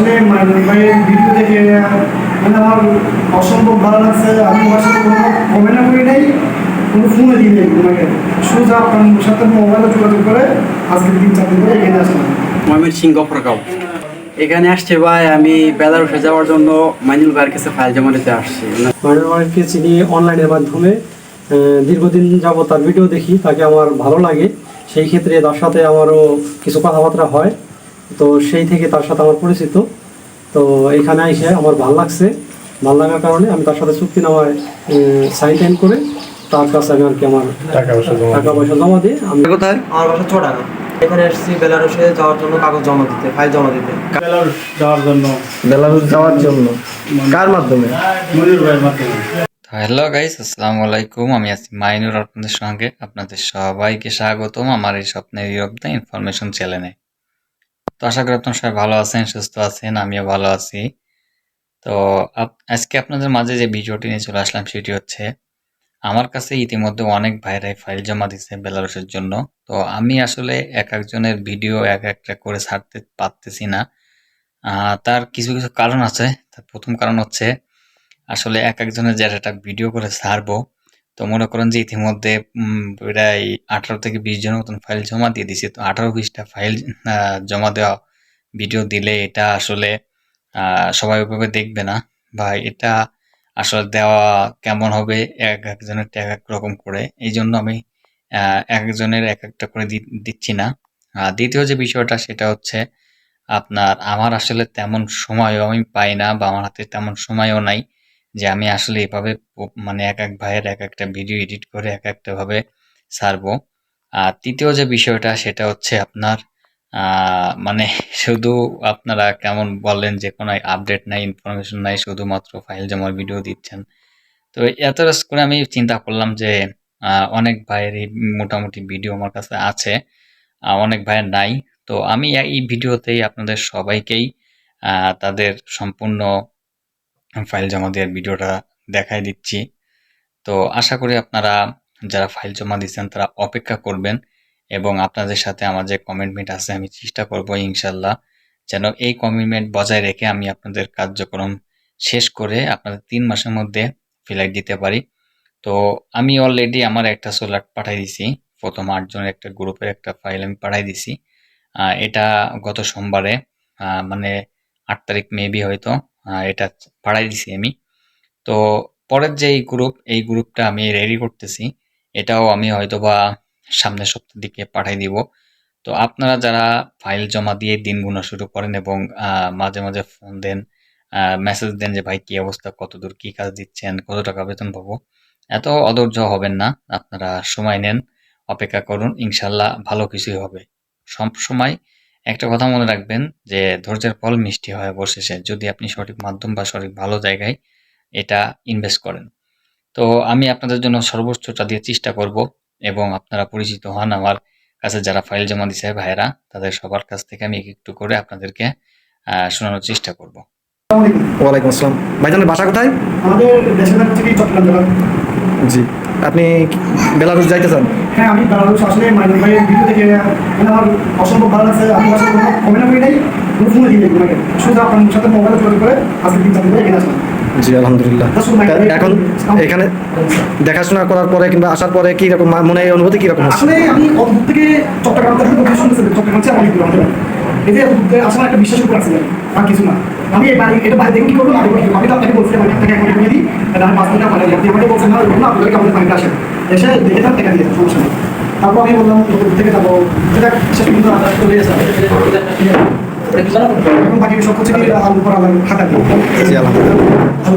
আসলে মানে ভিডিও দেখে মানে আমার অসম্ভব ভালো লাগছে। আমি ওর সাথে কোনো কমেন্টও করি নাই কোনো ফোনে দিই নাই ওনাকে সোজা আপনার সাথে মোবাইলে যোগাযোগ করে আজকে তিন চার দিন ধরে এখানে আসলাম। মোহাম্মদ সিং গফরগাঁও। এখানে আসছে ভাই আমি বেলারুসে যাওয়ার জন্য মাইনুল ভাইয়ের কাছে ফাইল জমা দিতে আসছি। মাইনুল ভাইকে চিনি অনলাইনের মাধ্যমে। দীর্ঘদিন যাবত তার ভিডিও দেখি তাকে আমার ভালো লাগে। সেই ক্ষেত্রে তার সাথে আমারও কিছু কথাবার্তা হয়। তো সেই থেকে তার সাথে আমার পরিচিত। তো এখানে এসে আমার ভালো লাগছে। ভালো লাগার কারণে আমি তার সাথে চুক্তি নামায় সাইন টাইন করে তার কাছে আমি আর কি আমার টাকা পয়সা জমা দিয়ে আমি কোথায়? আমার বাসা চড়ানো এখানে এসেছি বেলারুসে যাওয়ার জন্য কাগজ জমা দিতে ফাইল জমা দিতে। যাওয়ার জন্য। বেলারুস যাওয়ার জন্য। কার মাধ্যমে? মনির ভাইয়ের মাধ্যমে। হ্যালো গাইস আসসালামু আলাইকুম। আমি আছি মাইনুর আপনাদের সঙ্গে। আপনাদের সবাইকে স্বাগতম আমার এই স্বপ্নের ইউরোপ দ্য ইনফরমেশন চ্যানেলে। তো আশা করি আপনারা সবাই ভালো আছেন, সুস্থ আছেন, আমিও ভালো আছি। তো আজকে আপনাদের মাঝে যে ভিডিওটি নিয়ে চলে আসলাম সেটি হচ্ছে, আমার কাছে ইতিমধ্যে অনেক ভাইরাই ফাইল জমা দিচ্ছে বেলারুসের জন্য। তো আমি আসলে এক একজনের ভিডিও এক একটা করে ছাড়তে পারতেছি না। তার কিছু কিছু কারণ আছে। তার প্রথম কারণ হচ্ছে, আসলে এক একজনের যারা একটা ভিডিও করে ছাড়বো তো মনে করেন যে ইতিমধ্যে প্রায় আঠারো থেকে বিশ জনের মতন ফাইল জমা দিয়ে দিছি। তো আঠারো বিশটা ফাইল জমা দেওয়া ভিডিও দিলে এটা আসলে সবাই ওইভাবে দেখবে না। বা এটা আসলে দেওয়া কেমন হবে, এক একজনের এক এক রকম করে। এই জন্য আমি এক একজনের এক একটা করে দিচ্ছি না। দ্বিতীয় যে বিষয়টা, সেটা হচ্ছে আপনার, আমার আসলে তেমন সময়ও আমি পাই না বা আমার হাতে তেমন সময়ও নাই। যে আমি আসলে এভাবে মানে এক এক ভাইয়ের এক একটা ভিডিও এডিট করে এক একটা ভাবে ছাড়বো আর তৃতীয় যে বিষয়টা, সেটা হচ্ছে আপনার মানে শুধু আপনারা কেমন বললেন যে কোনো আপডেট নাই ইনফরমেশন নাই, শুধুমাত্র ফাইল জমার ভিডিও দিচ্ছেন। তো এত রাস করে আমি চিন্তা করলাম যে অনেক ভাইয়ের মোটামুটি ভিডিও আমার কাছে আছে অনেক ভাইয়ের নাই। তো আমি এই ভিডিওতেই আপনাদের সবাইকেই তাদের সম্পূর্ণ ফাইল জমা দেওয়ার ভিডিওটা দেখাই দিচ্ছি। তো আশা করি আপনারা যারা ফাইল জমা দিচ্ছেন তারা অপেক্ষা করবেন এবং আপনাদের সাথে আমার যে কমিটমেন্ট আছে, আমি চেষ্টা করব ইনশাল্লাহ যেন এই কমিটমেন্ট বজায় রেখে আমি আপনাদের কার্যক্রম শেষ করে আপনাদের তিন মাসের মধ্যে ফ্লাইট দিতে পারি। তো আমি অলরেডি আমার একটা সোলার পাঠাই দিছি। প্রথম আটজনের একটা গ্রুপের একটা ফাইল আমি পাঠাই দিছি। এটা গত সোমবারে মানে আট তারিখ মেবি হয়তো। এটা পাঠাই দিছি আমি। তো পরের যে এই গ্রুপ এই গ্রুপটা আমি রেডি করতেছি। এটাও আমি হয়তো বা সামনের সপ্তাহের দিকে পাঠাই দিব। তো আপনারা যারা ফাইল জমা দিয়ে দিন গুনা শুরু করেন এবং মাঝে মাঝে ফোন দেন মেসেজ দেন যে, ভাই, কি অবস্থা? কতদূর কি কাজ দিচ্ছেন? কত টাকা বেতন পাবো? এত অধৈর্য হবেন না। আপনারা সময় নেন, অপেক্ষা করুন। ইনশাল্লাহ ভালো কিছুই হবে। সব সময় একটা কথা মনে রাখবেন যে ধৈর্যের ফল মিষ্টি হয় অবশেষে যদি আপনি সঠিক মাধ্যম বা সঠিক ভালো জায়গায় এটা ইনভেস্ট করেন। তো আমি আপনাদের জন্য সর্বোচ্চটা দিয়ে চেষ্টা করব এবং আপনারা পরিচিত হন আমার কাছে যারা ফাইল জমা দিছে ভাইয়েরা তাদের সবার কাছ থেকে আমি একটু একটু করে আপনাদেরকে শোনানোর চেষ্টা করব। ওয়ালাইকুম আসসালাম। ভাইজানের বাসা কোথায়? আমাদের দেশের থেকে চট্টগ্রাম জেলা। জি। আপনি বেলারুস যাইতে চান? হ্যাঁ আমি আসলে মাইনুল ভাইয়ের ভিডিও দেখে মানে আমার অসম্ভব ভালো লাগছে। আমি সাথে কোনো কমেন্টও করি নাই কোনো ফোনে দিই নাই সোজা আপনার সাথে মোবাইলে যোগাযোগ করে আজকে দিন ধরে এখানে আসলাম। জি আলহামদুলিল্লাহ। এখন এখানে দেখাশোনা করার পরে কিংবা আসার পরে কি রকম মনে অনুভূতি কি রকম আসলে আমি অদ্ভুত থেকে চট্টগ্রাম থেকে চট্টগ্রাম থেকে অনেক দূর এই যে আসলে একটা বিশ্বাস রাখছিলাম আর কিছু না। আমি এই বাড়ি এটা বাড়ি থেকে কি করব? আমি বলছি- তো আপনাকে বলছিলাম আমি আপনাকে এখন দিই। তাহলে আমি পাঁচ মিনিট পাঠাই আপনি আমাকে বলছেন না ওরকম না আপনাদেরকে আমাদের বাড়িতে আসেন। এসে দেখে দিয়ে সমস্যা নেই। তারপর আমি বললাম থেকে যাব যেটা শেষ পর্যন্ত আদায় চলে গেছে বাকি সব হচ্ছে কি আলু করা লাগে খাতা জি, আলহামদুলিল্লাহ। ভালো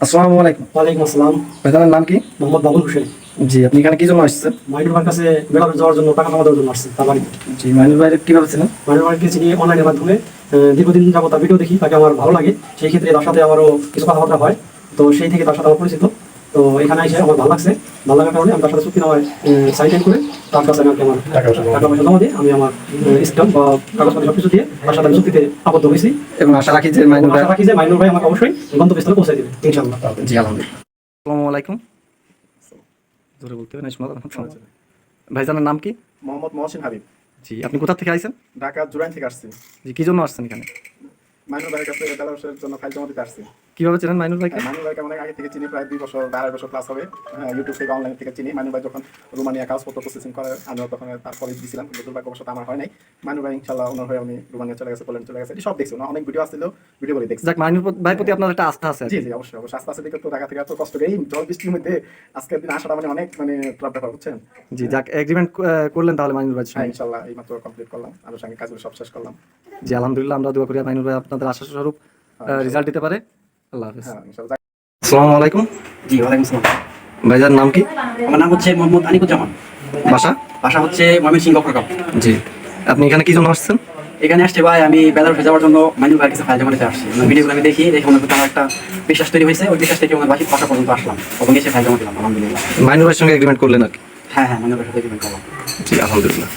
আসসালামু আলাইকুম। ওয়ালাইকুম আসসালাম। ভাইজানের নাম কি? মোহাম্মদ বাবুল হোসেন। জি আপনি এখানে কি জন্য আসছেন? মাইনুল ভাইয়ের কাছে যাওয়ার জন্য টাকা জমা দেওয়ার জন্য আসছে তার বাড়ি। জি মাইনুল ভাই কীভাবে ছিলেন? মাইনুল ভাইকে চিনি অনলাইনের মাধ্যমে আহ, দীর্ঘদিন যাবত তার ভিডিও দেখি তাকে আমার ভালো লাগে। সেই ক্ষেত্রে তার সাথে আমারও কিছু কথাবার্তা হয়। তো সেই থেকে তার সাথে আমার পরিচিত। তো এখানে এসে আমার ভালো লাগছে। ভালো লাগার কারণে আমি তার সাথে চুক্তি নামায় সাইন টাইন করে তার কাছে আমি আমার টাকা পয়সা জমা দিয়ে আমি আমার বা কাগজপত্র সব কিছু দিয়ে তার সাথে আমি চুক্তিতে আবদ্ধ হয়েছি। এবং আশা রাখি যে ভাই রাখি যে মাইনুল ভাই আমাকে অবশ্যই গন্তব্যস্থলে পৌঁছে দেবে। ইনশাল্লাহ জি আলহামদুলিল্লাহ। আসসালামু আলাইকুম। জোরে বলতে। ভাইজানের নাম কি? মোহাম্মদ মহসিন হাবিব। জি আপনি কোথা থেকে আইছেন? ঢাকা জুরাইন থেকে আসছি। জি কি জন্য আসছেন এখানে? মাইনুর ভাইয়ের কাছে বেলারসের জন্য ফাইল জমা দিতে আসছি। কীভাবে চেনেন মাইনুল ভাইকে? মাইনুর ভাইকে অনেক আগে থেকে চিনি প্রায় দুই বছর বা আড়াই বছর প্লাস হবে। হ্যাঁ, ইউটিউব থেকে অনলাইন থেকে চিনি। মাইনুর ভাই যখন রোমানিয়া কাগজপত্র প্রসেসিং করে আমিও তখন তারপরে দিয়েছিলাম কিন্তু দুর্ভাগ্যবশত আমার হয় নাই। মাইনুর ভাই ইনশাল্লাহ ওনার হয়ে উনি রোমানিয়া চলে গেছে পোল্যান্ড চলে গেছে। সব দেখছি অনেক ভিডিও আসছিল ভিডিও করে দেখছি। যাক মাইনুল ভাই প্রতি আপনার একটা আস্থা আছে। জি জি অবশ্যই অবশ্যই। আস্তে আস্তে দিকে তো ঢাকা থেকে এত কষ্ট এই জল বৃষ্টির মধ্যে আজকের দিন আসাটা মানে অনেক মানে ট্রাপ ব্যাপার বুঝছেন? জি যাক এগ্রিমেন্ট করলেন তাহলে মাইনুল ভাইয়ের হ্যাঁ ইনশাল্লাহ এই মাত্র কমপ্লিট করলাম। আনুষঙ্গিক কাজগুলো সব শেষ করলাম। জি আলহামদুলিল্লাহ আমরা দোয়া করি মাইনুল ভাই আপনাদের আশা স্বরূপ রেজাল্ট দিতে পারে। আল্লাহ হাফেজ। হ্যাঁ আসসালামু আলাইকুম। জি ওয়ালাইকুম আসসালাম। ভাইজার নাম কি? আমার নাম হচ্ছে মোহাম্মদ আনিকুজ্জামান বাসা? বাসা হচ্ছে ময়মনসিংহ গফরগাঁও জি। আপনি এখানে কি জন্য আসছেন? এখানে আসছে ভাই আমি বেলারুসে যাওয়ার জন্য মাইনুল ভাইয়ের কাছে ফাইল জমা আসছি। ওনার ভিডিওগুলো আমি দেখি দেখে প্রতি আমার একটা বিশ্বাস তৈরি হয়েছে। ওই বিশ্বাস থেকে ওনার বাসি বাসা পর্যন্ত আসলাম। এবং এসে ফাইল জমা দিলাম আলহামদুলিল্লাহ। মাইনুল ভাইয়ের সঙ্গে এগ্রিমেন্ট করলেন আর কি? হ্যাঁ হ্যাঁ মাইনুল ভাইয়ের সাথে agreement করলাম। জি আলহামদুলিল্লাহ।